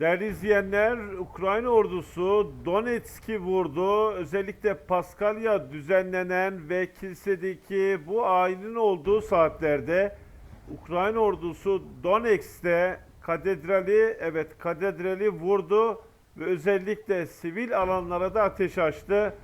Değerli izleyenler, Ukrayna ordusu Donetsk'i vurdu. Özellikle Paskalya düzenlenen ve kilisedeki bu ayinin olduğu saatlerde Ukrayna ordusu Donetsk'te katedrali, evet katedrali vurdu ve özellikle sivil alanlara da ateş açtı.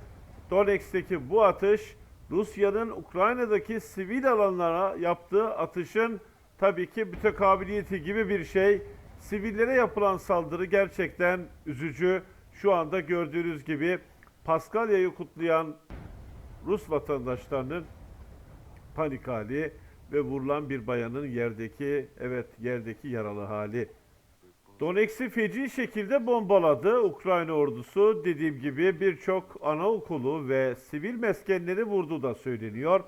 Donetsk'teki bu atış Rusya'nın Ukrayna'daki sivil alanlara yaptığı atışın tabii ki mütekabiliyeti gibi bir şey. Sivillere yapılan saldırı gerçekten üzücü. Şu anda gördüğünüz gibi Paskalya'yı kutlayan Rus vatandaşlarının panik hali ve vurulan bir bayanın yerdeki evet yerdeki yaralı hali. Donetsk'i feci şekilde bombaladı Ukrayna ordusu. Dediğim gibi birçok anaokulu ve sivil meskenleri vurdu da söyleniyor.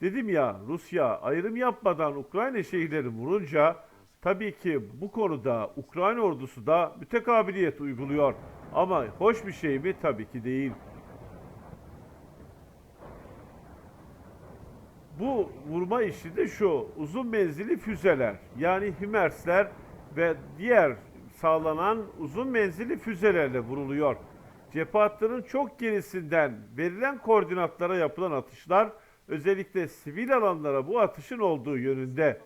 Dedim ya Rusya ayrım yapmadan Ukrayna şehirleri vurunca tabii ki bu konuda Ukrayna ordusu da mütekabiliyet uyguluyor. Ama hoş bir şey mi? Tabii ki değil. Bu vurma işi de şu, uzun menzilli füzeler yani HIMARS'ler ve diğer sağlanan uzun menzilli füzelerle vuruluyor. Cephe hattının çok gerisinden verilen koordinatlara yapılan atışlar özellikle sivil alanlara bu atışın olduğu yönünde.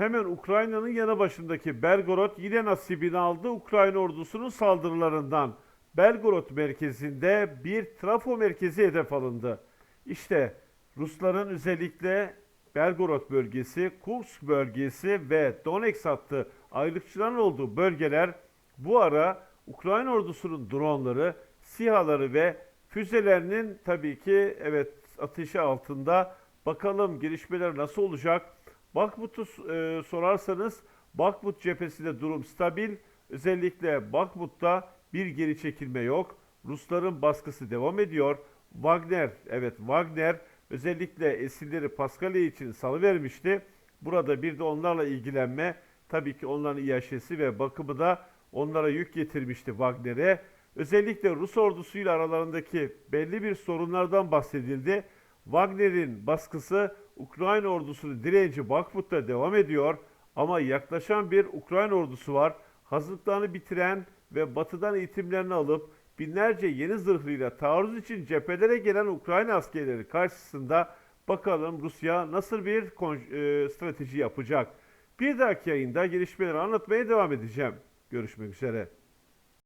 Hemen Ukrayna'nın yanı başındaki Belgorod yine nasibini aldı Ukrayna ordusunun saldırılarından. Belgorod merkezinde bir trafo merkezi hedef alındı. İşte Rusların özellikle Belgorod bölgesi, Kursk bölgesi ve Donetsk hattı ayrılıkçıların olduğu bölgeler bu ara Ukrayna ordusunun dronları, SİHA'ları ve füzelerinin tabii ki evet ateşi altında. Bakalım gelişmeler nasıl olacak? Bakmut'u e, sorarsanız Bakmut cephesinde durum stabil. Özellikle Bakmut'ta bir geri çekilme yok. Rusların baskısı devam ediyor. Wagner, evet Wagner özellikle esirleri Paskalya için salıvermişti. Burada bir de onlarla ilgilenme, tabii ki onların iaşesi ve bakımı da onlara yük getirmişti Wagner'e. Özellikle Rus ordusuyla aralarındaki belli bir sorunlardan bahsedildi. Wagner'in baskısı Ukrayna ordusunun direnci Bakmut'ta devam ediyor ama yaklaşan bir Ukrayna ordusu var. Hazırlıklarını bitiren ve batıdan eğitimlerini alıp binlerce yeni zırhlıyla taarruz için cephelere gelen Ukrayna askerleri karşısında bakalım Rusya nasıl bir e, strateji yapacak. Bir dahaki yayında gelişmeleri anlatmaya devam edeceğim. Görüşmek üzere.